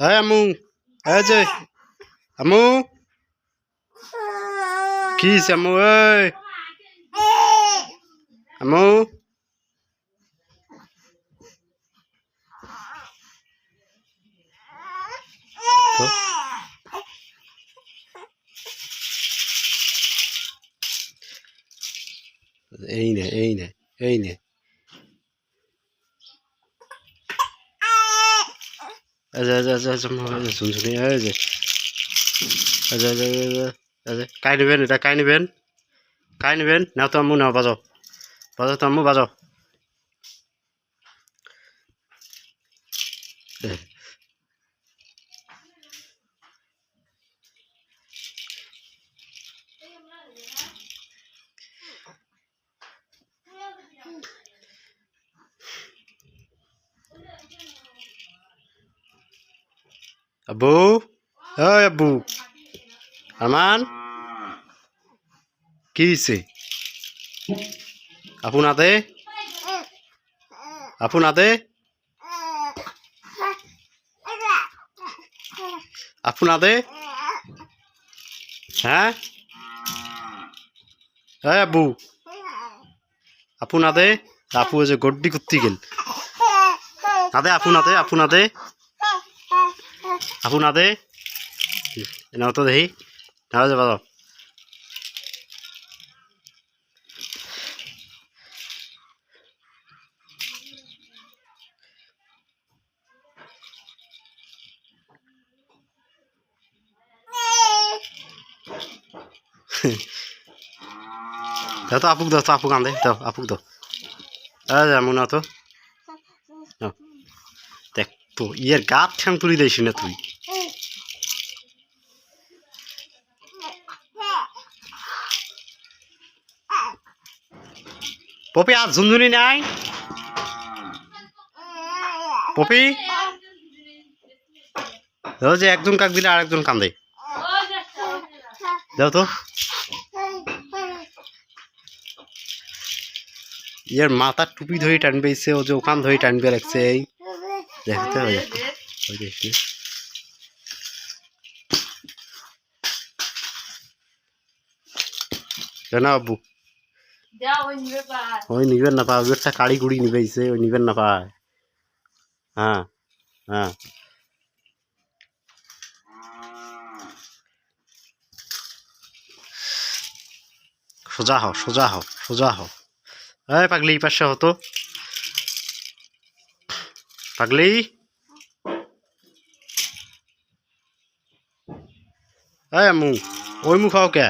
এই আমু এই যে আমু কি হইছে আমু এই আমু তো এই নে এই নে এই নে আচ্ছা আচ্ছা আচ্ছা আচ্ছা শুনশুনি যে আচ্ছা আচ্ছা আচ্ছা আচ্ছা কাই নেবেন এটা কাই নেবেন কাই নেবেন নাও তো আম্মু নাও বাজাও বাজাও আব্বু ওই আব্বু আরমান কি হয়েছে আপনাদে আপনাদে আপনাদে হ্যাঁ এই আব্বু আপু ওই যে গড্ডি করতে গেল আদে আপনাদে আপনাদে আপনাদে নাও তো দেখি নাও যে বাজাও দাও তো, আপুক দাও তো আপু কান্দে দাও, আপুক দাও। আরে যেমন না তো। তো ইয়ের গাত ঠ্যাং তুলি দিস না তুই। পপি আর ঝুনঝুনি নাই? পপি? দাও যে একজন কাক দিলে আরেকজন কান্দে। দাও তো। ইয়ার মাথার টুপি ধরে টানবে ও যে ওখান ধরে টানবে রাখছে এই। দেখতে হবে ওই দেখি না আব্বু ওই নিবেন না পায় ওইটা কাড়ি কুড়ি নিবে এসে ওই নিবেন না পায় হ্যাঁ হ্যাঁ সোজা হও সোজা হও সোজা হও। এই পাগলি এই পাশে হতো পাগলি? এই মু ওই মুখ কে?